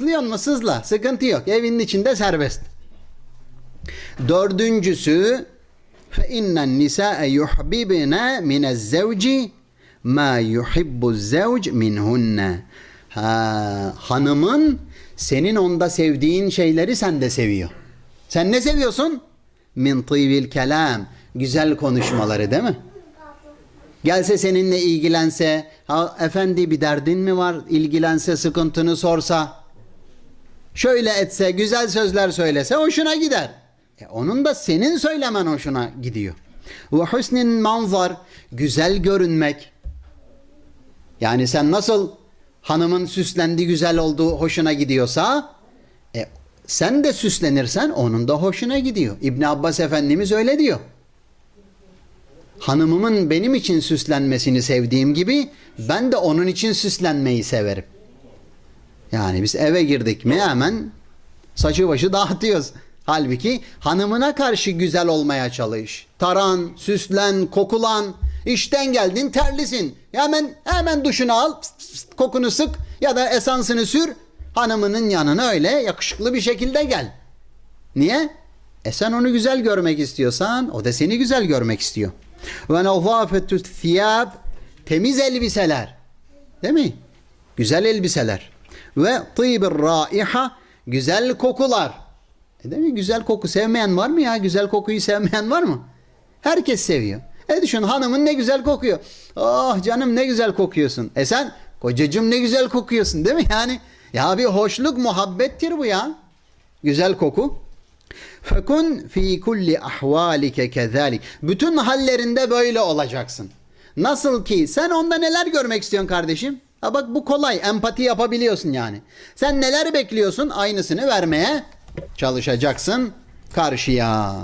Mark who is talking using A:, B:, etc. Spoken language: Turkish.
A: Atlıyor mu sızla. Sıkıntı yok. Evinin içinde serbest. Dördüncüsü fe innen nisa'e yuhbibne minez zevci ma yuhibbu zevc minhunne. Ha, hanımın senin onda sevdiğin şeyleri sen de seviyor. Sen ne seviyorsun? Min tıbil kelam. Güzel konuşmaları değil mi? Gelse seninle ilgilense, ha, efendi bir derdin mi var? İlgilense, sıkıntını sorsa, şöyle etse, güzel sözler söylese hoşuna gider. E, onun da senin söylemen hoşuna gidiyor. Ve husnin manzar, güzel görünmek. Yani sen nasıl hanımın süslendi, güzel olduğu hoşuna gidiyorsa, e, sen de süslenirsen onun da hoşuna gidiyor. İbn Abbas Efendimiz öyle diyor hanımımın benim için süslenmesini sevdiğim gibi ben de onun için süslenmeyi severim. Yani biz eve girdik mi hemen saçı başı dağıtıyoruz. Halbuki hanımına karşı güzel olmaya çalış. Taran, süslen, kokulan. İşten geldin terlisin. Hemen hemen duşunu al, pst pst kokunu sık ya da esansını sür. Hanımının yanına öyle yakışıklı bir şekilde gel. Niye? E sen onu güzel görmek istiyorsan o da seni güzel görmek istiyor. Ve nazafetü thiyab temiz elbiseler. Değil mi? Güzel elbiseler. Ve tîbir raiha güzel kokular. E değil mi? Güzel koku sevmeyen var mı ya? Güzel kokuyu sevmeyen var mı? Herkes seviyor. E düşün hanımın ne güzel kokuyor. Oh canım ne güzel kokuyorsun. E sen kocacığım ne güzel kokuyorsun değil mi? Yani ya bir hoşluk muhabbettir bu ya. Güzel koku. Fekun fi kulli ahvalike kezalik. Bütün hallerinde böyle olacaksın. Nasıl ki sen onda neler görmek istiyorsun kardeşim? Ha bak bu kolay. Empati yapabiliyorsun yani. Sen neler bekliyorsun? Aynısını vermeye çalışacaksın karşıya.